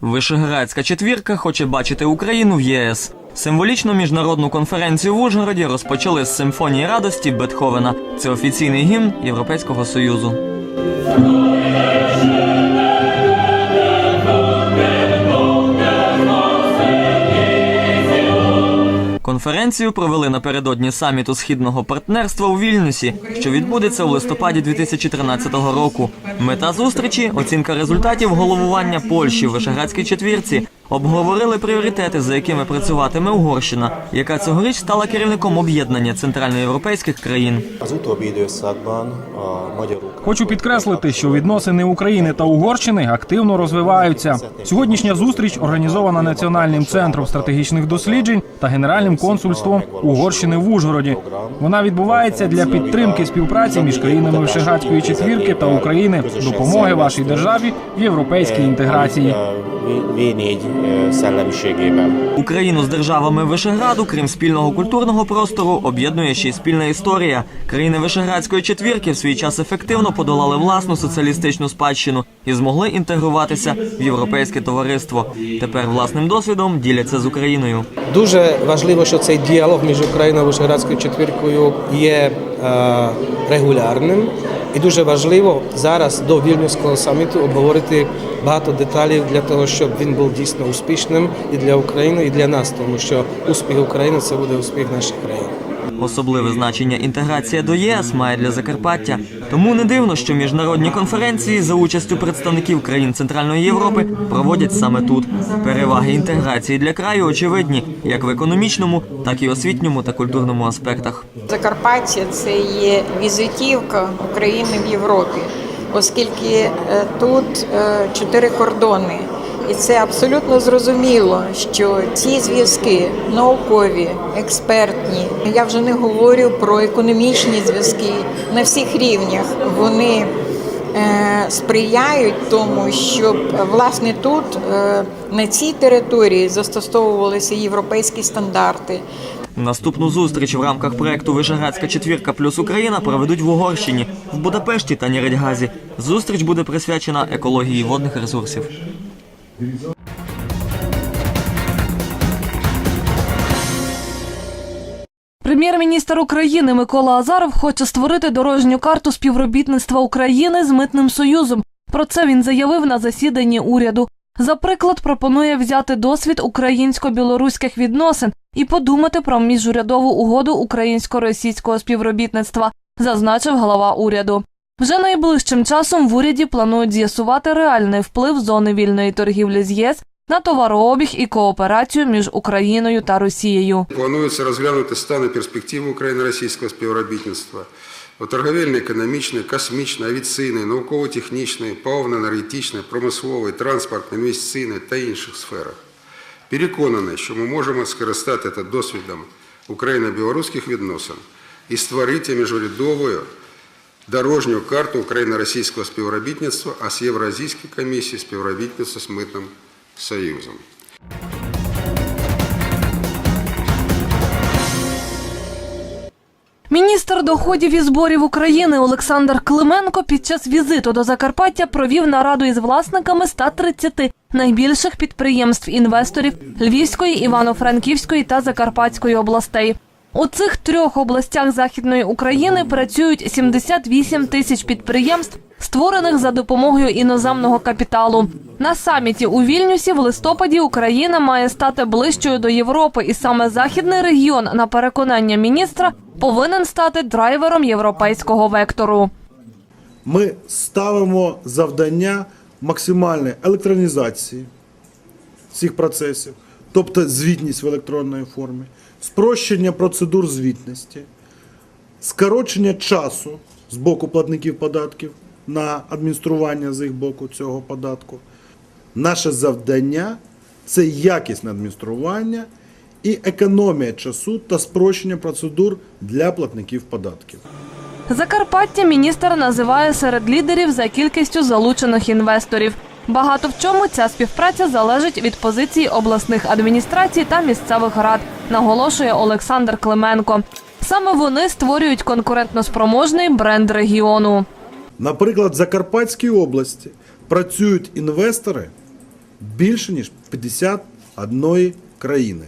Вишеградська четвірка хоче бачити Україну в ЄС. Символічну міжнародну конференцію в Ужгороді розпочали з симфонії радості Бетховена. Це офіційний гімн Європейського союзу. Конференцію провели напередодні саміту східного партнерства у Вільнюсі, що відбудеться у листопаді 2013 року. Мета зустрічі оцінка результатів головування Польщі в Вишеградській четвірці. Обговорили пріоритети, за якими працюватиме Угорщина, яка цьогоріч стала керівником об'єднання центральноєвропейських країн. Хочу підкреслити, що відносини України та Угорщини активно розвиваються. Сьогоднішня зустріч організована Національним центром стратегічних досліджень та Генеральним консульством Угорщини в Ужгороді. Вона відбувається для підтримки співпраці між країнами Вишеградської четвірки та України, допомоги вашій державі в європейській інтеграції. A V4 szellemiségében. Україну з державами Вишеграду, крім спільного культурного простору, об'єднує ще й спільна історія. Країни Вишеградської четвірки в свій час ефективно подолали власну соціалістичну спадщину і змогли інтегруватися в європейське товариство. Тепер власним досвідом діляться з Україною. Дуже важливо, що цей діалог між Україною і Вишеградською четвіркою є е, регулярним. І дуже важливо зараз до Вільнюського саміту обговорити багато деталей для того, щоб він був дійсно успішним і для України, і для нас, тому що успіх України це буде успіх нашої країн. Особливе значення інтеграція до ЄС має для Закарпаття. Тому не дивно, що міжнародні конференції за участю представників країн Центральної Європи проводять саме тут. Переваги інтеграції для краю очевидні як в економічному, так і освітньому та культурному аспектах. Закарпаття це є візитівка України в Європі, оскільки е, тут е, чотири кордони. І це абсолютно зрозуміло, що ці зв'язки наукові, експертні. Я вже не говорю про економічні зв'язки на всіх рівнях. Вони е, сприяють тому, щоб власне тут е, на цій території застосовувалися європейські стандарти. Наступну зустріч в рамках проекту Вишеградська четвірка плюс Україна проведуть в Угорщині, в Будапешті та Нєредьгазі. Зустріч буде присвячена екології водних ресурсів. Прем'єр-міністр України Микола Азаров хоче створити дорожню карту співробітництва України з митним союзом. Про це він заявив на засіданні уряду. За приклад пропонує взяти досвід українсько-білоруських відносин і подумати про міжурядову угоду українсько-російського співробітництва, зазначив голова уряду. Вже найближчим часом в уряді планують з'ясувати реальний вплив зони вільної торгівлі з ЄС на товарообіг і кооперацію між Україною та Росією. Планується розглянути стан і перспективи україно-російського співробітництва у торговельно-економічної, космічної, авіаційної, науково-технічної, паливно-енергетичної, промислової, транспортної, інвестиційної та інших сферах. Переконаний, що ми можемо скористати це досвідом україно-білоруських відносин і створити міжурядову дорожню карту україно-російського співробітництва, а з Євразійською комісією співробітництва з Митним Союзом. Міністр доходів і зборів України Олександр Клименко під час візиту до Закарпаття провів нараду із власниками 130 найбільших підприємств інвесторів Львівської, Івано-Франківської та Закарпатської областей. У цих трьох областях Західної України працюють 78 тисяч підприємств, створених за допомогою іноземного капіталу. На саміті у Вільнюсі в листопаді Україна має стати ближчою до Європи, і саме західний регіон, на переконання міністра, повинен стати драйвером європейського вектору. ми ставимо завдання максимальної електронізації цих процесів, тобто звітність в електронній формі, спрощення процедур звітності, скорочення часу з боку платників податків на адміністрування з їх боку цього податку. Наше завдання це якісне адміністрування і економія часу та спрощення процедур для платників податків. Закарпаття міністр називає серед лідерів за кількістю залучених інвесторів. Багато в чому ця співпраця залежить від позиції обласних адміністрацій та місцевих рад, наголошує Олександр Клименко. Саме вони створюють конкурентноспроможний бренд регіону. Наприклад, в Закарпатській області працюють інвестори більше ніж 51 країни.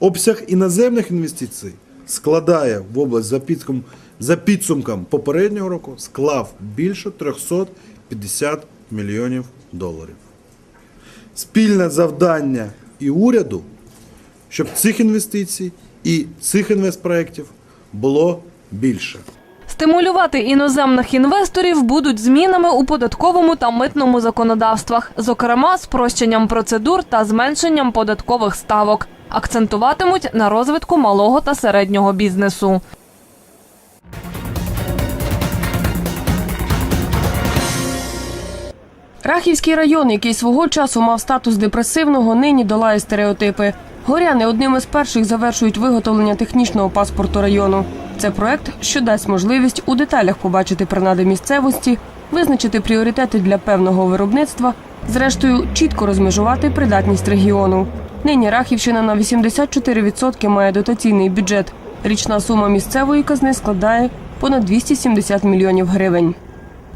Обсяг іноземних інвестицій складає в область за підсумком, за підсумком попереднього року склав більше 350 мільйонів доларів. Спільне завдання і уряду, щоб цих інвестицій і цих інвестпроєктів було більше. Стимулювати іноземних інвесторів будуть змінами у податковому та митному законодавствах, зокрема спрощенням процедур та зменшенням податкових ставок. Акцентуватимуть на розвитку малого та середнього бізнесу. Рахівський район, який свого часу мав статус депресивного, нині долає стереотипи. Горяни одним із перших завершують виготовлення технічного паспорту району. Це проект, що дасть можливість у деталях побачити принади місцевості, визначити пріоритети для певного виробництва, зрештою чітко розмежувати придатність регіону. Нині Рахівщина на 84% має дотаційний бюджет. Річна сума місцевої казни складає понад 270 мільйонів гривень.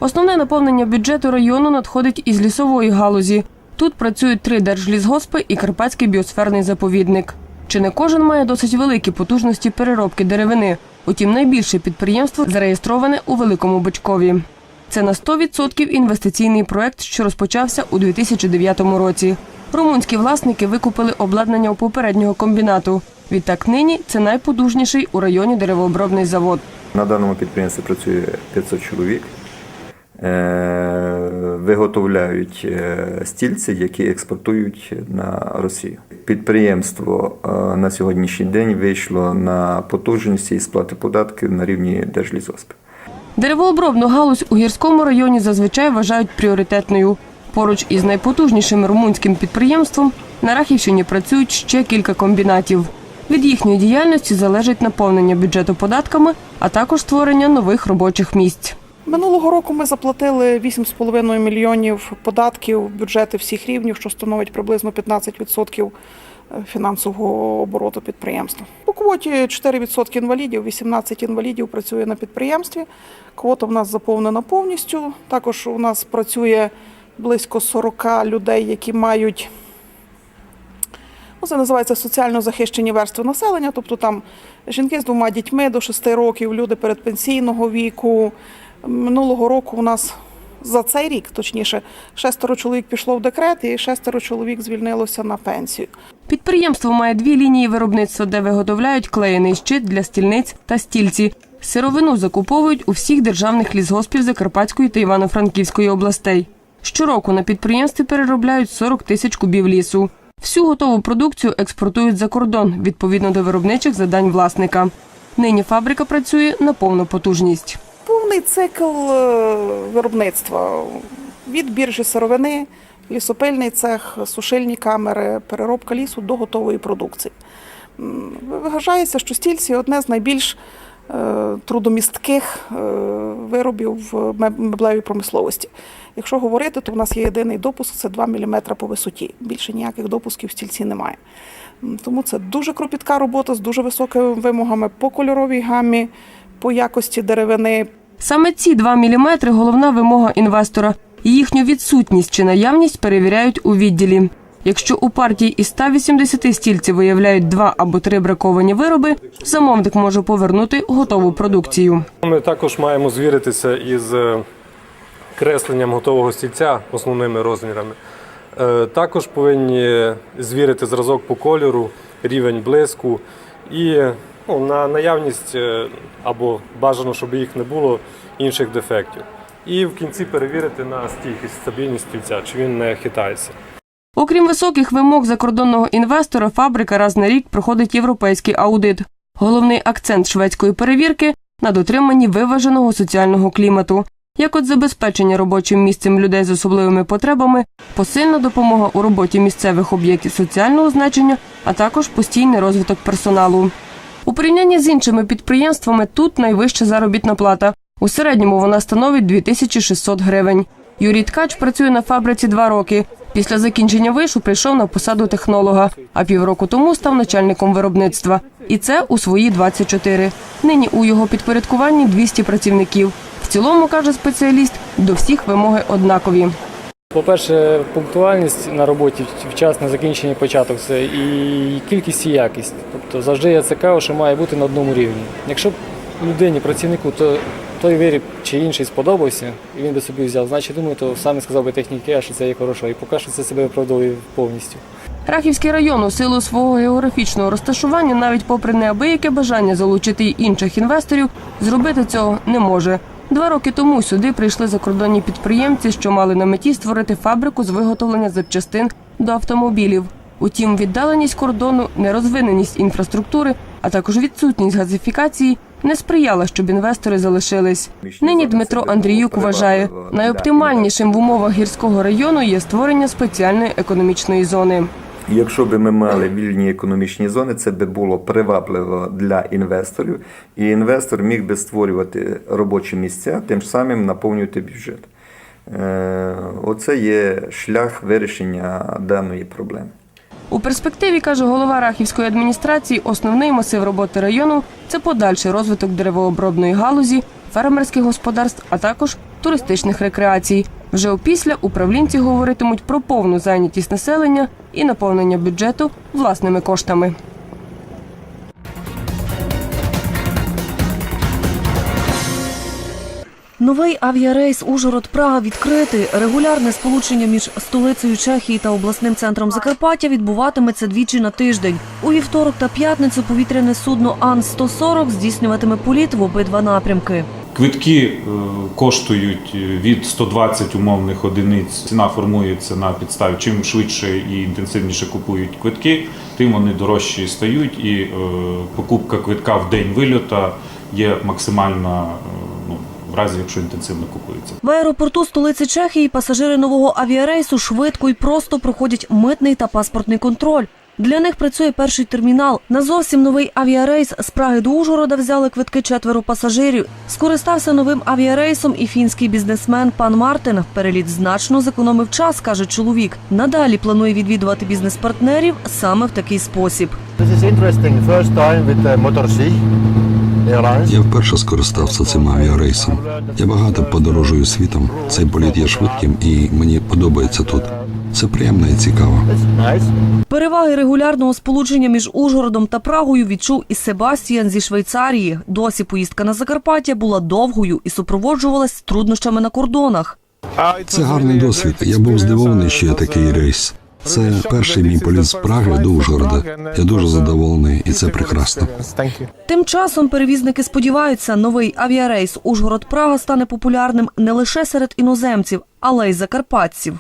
Основне наповнення бюджету району надходить із лісової галузі. Тут працюють три держлісгоспи і Карпатський біосферний заповідник. Чи не кожен має досить великі потужності переробки деревини? Утім, найбільше підприємство зареєстроване у Великому Бичкові. Це на 100% інвестиційний проект, що розпочався у 2009 році. Румунські власники викупили обладнання у попереднього комбінату. Відтак нині це найпотужніший у районі деревообробний завод. На даному підприємстві працює 500 чоловік. Е, Виготовляють е, стільці, які експортують на Росію. Підприємство е, на сьогоднішній день вийшло на потужності і сплати податків на рівні Держлісгоспу. Деревообробну галузь у гірському районі зазвичай вважають пріоритетною. Поруч із найпотужнішим румунським підприємством на Рахівщині працюють ще кілька комбінатів. Від їхньої діяльності залежить наповнення бюджету податками, а також створення нових робочих місць. Минулого року ми заплатили 8,5 мільйонів податків бюджети всіх рівнів, що становить приблизно 15% фінансового обороту підприємства. По квоті 4% інвалідів, 18 інвалідів працює на підприємстві. Квота в нас заповнена повністю. Також у нас працює близько 40 людей, які мають Ну, це називається соціально захищені верстви населення, тобто там жінки з двома дітьми до 6 років, люди передпенсійного віку. Минулого року у нас за цей рік, точніше, шестеро чоловік пішло в декрет і шестеро чоловік звільнилося на пенсію. Підприємство має дві лінії виробництва, де виготовляють клеєний щит для стільниць та стільці. Сировину закуповують у всіх державних лісгоспів Закарпатської та Івано-Франківської областей. Щороку на підприємстві переробляють 40 тисяч кубів лісу. Всю готову продукцію експортують за кордон відповідно до виробничих завдань власника. Нині фабрика працює на повну потужність. Повний цикл е, виробництва від біржі сировини, лісопильний цех, сушильні камери, переробка лісу до готової продукції. Вважається, що стільці одне з найбільш е, трудомістких е, виробів в меблевій промисловості. Якщо говорити, то в нас є єдиний допуск це 2 мм по висоті. Більше ніяких допусків в стільці немає. Тому це дуже кропітка робота з дуже високими вимогами по кольоровій гамі, по якості деревини, Саме ці 2 міліметри – головна вимога інвестора. Їхню відсутність чи наявність перевіряють у відділі. Якщо у партії із 180 стільців виявляють два або три браковані вироби, замовник може повернути готову продукцію. Ми також маємо звіритися із е, кресленням готового стільця основними розмірами. Е, Також повинні звірити зразок по кольору, рівень блиску і ну, на наявність е, або бажано, щоб їх не було інших дефектів. І в кінці перевірити на стійкість, стабільність стільця, чи він не хитається. Окрім високих вимог закордонного інвестора, фабрика раз на рік проходить європейський аудит. Головний акцент шведської перевірки на дотриманні виваженого соціального клімату, як от забезпечення робочим місцем людей з особливими потребами, посильна допомога у роботі місцевих об'єктів соціального значення, а також постійний розвиток персоналу. У порівнянні з іншими підприємствами тут найвища заробітна плата. У середньому вона становить 2600 гривень. Юрій Ткач працює на фабриці два роки. Після закінчення вишу прийшов на посаду технолога, а півроку тому став начальником виробництва. І це у свої 24. Нині у його підпорядкуванні 200 працівників. В цілому, каже спеціаліст, до всіх вимоги однакові. По-перше, пунктуальність на роботі, вчасне закінчення початок це і кількість і якість. Тобто завжди я цікаво, що має бути на одному рівні. Якщо людині, працівнику, то той виріб чи інший сподобався, і він би собі взяв, значить, думаю, то саме сказав би техніки, а що це є хорошо. І поки що це себе виправдовує повністю. Рахівський район у силу свого географічного розташування, навіть попри неабияке бажання залучити й інших інвесторів, зробити цього не може. Два роки тому сюди прийшли закордонні підприємці, що мали на меті створити фабрику з виготовлення запчастин до автомобілів. Утім, віддаленість кордону, нерозвиненість інфраструктури, а також відсутність газифікації не сприяла, щоб інвестори залишились. Нині Дмитро Андріюк вважає, найоптимальнішим в умовах гірського району є створення спеціальної економічної зони. Якщо б ми мали вільні економічні зони, це би було привабливо для інвесторів, і інвестор міг би створювати робочі місця, тим самим наповнювати бюджет. Е, Оце є шлях вирішення даної проблеми. У перспективі, каже голова Рахівської адміністрації, основний масив роботи району це подальший розвиток деревообробної галузі, фермерських господарств, а також туристичних рекреацій. Вже опісля управлінці говоритимуть про повну зайнятість населення і наповнення бюджету власними коштами. Новий авіарейс Ужгород-Прага відкритий. Регулярне сполучення між столицею Чехії та обласним центром Закарпаття відбуватиметься двічі на тиждень. У вівторок та п'ятницю повітряне судно Ан-140 здійснюватиме політ в обидва напрямки. Квитки е, коштують від 120 умовних одиниць. Ціна формується на підставі. Чим швидше і інтенсивніше купують квитки, тим вони дорожчі стають. І е, покупка квитка в день вильота є максимальна е, ну, в разі, якщо інтенсивно купується. В аеропорту столиці Чехії пасажири нового авіарейсу швидко і просто проходять митний та паспортний контроль. Для них працює перший термінал. На зовсім новий авіарейс з Праги до Ужгорода взяли квитки четверо пасажирів. Скористався новим авіарейсом і фінський бізнесмен пан Мартин. Переліт значно зекономив час, каже чоловік. Надалі планує відвідувати бізнес-партнерів саме в такий спосіб. Я вперше скористався цим авіарейсом. Я багато подорожую світом. Цей політ є швидким і мені подобається тут. Це приємно і цікаво. Переваги регулярного сполучення між Ужгородом та Прагою відчув і Себастіан зі Швейцарії. Досі поїздка на Закарпаття була довгою і супроводжувалась труднощами на кордонах. Це гарний досвід. Я був здивований, що є такий рейс. Це перший мій політ з Праги до Ужгорода. Я дуже задоволений, і це прекрасно. Тим часом перевізники сподіваються, новий авіарейс Ужгород-Прага стане популярним не лише серед іноземців, але й закарпатців.